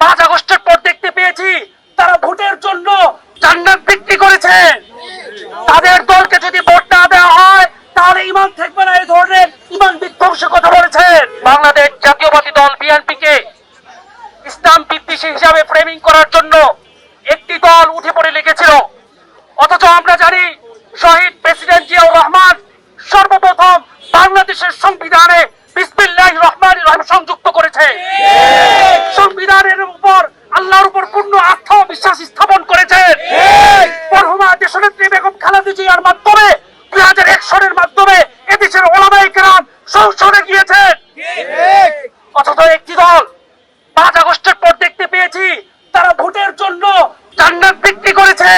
পাঁচ আগস্টের পর দেখতে পেয়েছি, তারা ভোটের জন্য জান্নাত বিক্রি করেছে। তাদের দলকে যদি ভোট না দেওয়া হয়, তাহলে ইমান থাকবে না, এই ধরনের ইমান বিধ্বংস কথা বলেছেন। বাংলাদেশ জাতীয়বাদী দল বিএনপি কে ইসলাম বিদ্বেষী হিসাবে ফ্রেমিং করার জন্য একটি দল উঠে পড়ে লেগেছিল অথচ আমরা জানি শহীদ প্রেসিডেন্ট জিয়াউর রহমান সর্বপ্রথম বাংলাদেশের সংবিধানে বিসমিল্লাহ রহমান রহিম সংযুক্ত করেছে সংবিধানের উপর আল্লাহর উপর পূর্ণ আস্থা ও বিশ্বাস স্থাপন করেছেন মরহুমা দেশনেত্রী বেগম খালেদা জিয়ার মাধ্যমে দুই হাজার এক সনের মাধ্যমে এদেশের ওলামাই কেরাম সংসদে গিয়েছেন অথচ একটি দল পাঁচ আগস্টের পর দেখতে পেয়েছি তারা ভোটের জন্য জান্নাত বিক্রি করেছে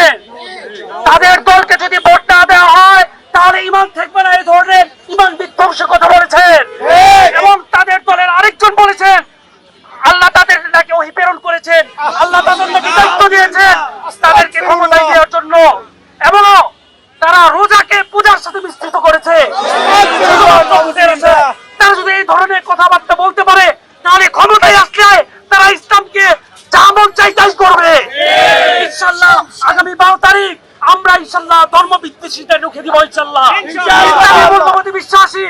তাদের দলকে যদি ভোট না দেওয়া হয় তাহলে ইমান থাকবে না এই ধরনের ইমান বিধ্বংসের কথা বলেছেন এবং তাদের দলের আরেকজন বলেছেন নাকি ওহি প্রেরণ করেছেন আল্লাহ তাদের নাকি দায়িত্ব দিয়েছেন তাদেরকে ক্ষমতায় দেওয়ার জন্য। এবং তারা রোজাকে পূজার সাথে মিশ্রিত করেছে। তারা যদি এই ধরনের কথাবার্তা বলতে পারে তাহলে ক্ষমতায় আসলে তারা ইসলামকে যা মন চাই তাই করবে। ইনশাল্লাহ আগামী বারো তারিখ আমরা ইনশাল্লাহ ধর্ম বিদ্বেষীদের রুখে দিব ইনশাল্লাহ বিশ্বাসী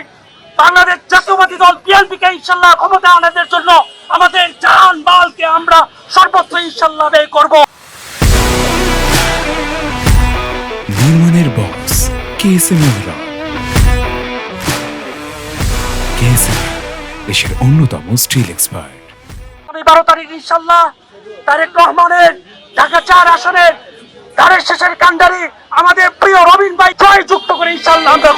বাংলাদেশ জাতীয়বাদী দল বিএনপি কে ইনশাল্লাহ ক্ষমতা আনাদের জন্য আমাদের আমরা সর্বত্র ইনশাল্লাহ ব্যয় করব। নির্মাণের বক্স কেএসএম মেহরা কেএসএম দেশের অন্যতম স্টিল এক্সপার্ট। বারো তারিখ ইনশাল্লাহ তারেক রহমানের ঢাকা চার আসনের ধারের শেষের কান্ডারি আমাদের প্রিয় রবিন ভাই জয় যুক্ত করে ইনশাল্লাহ আমরা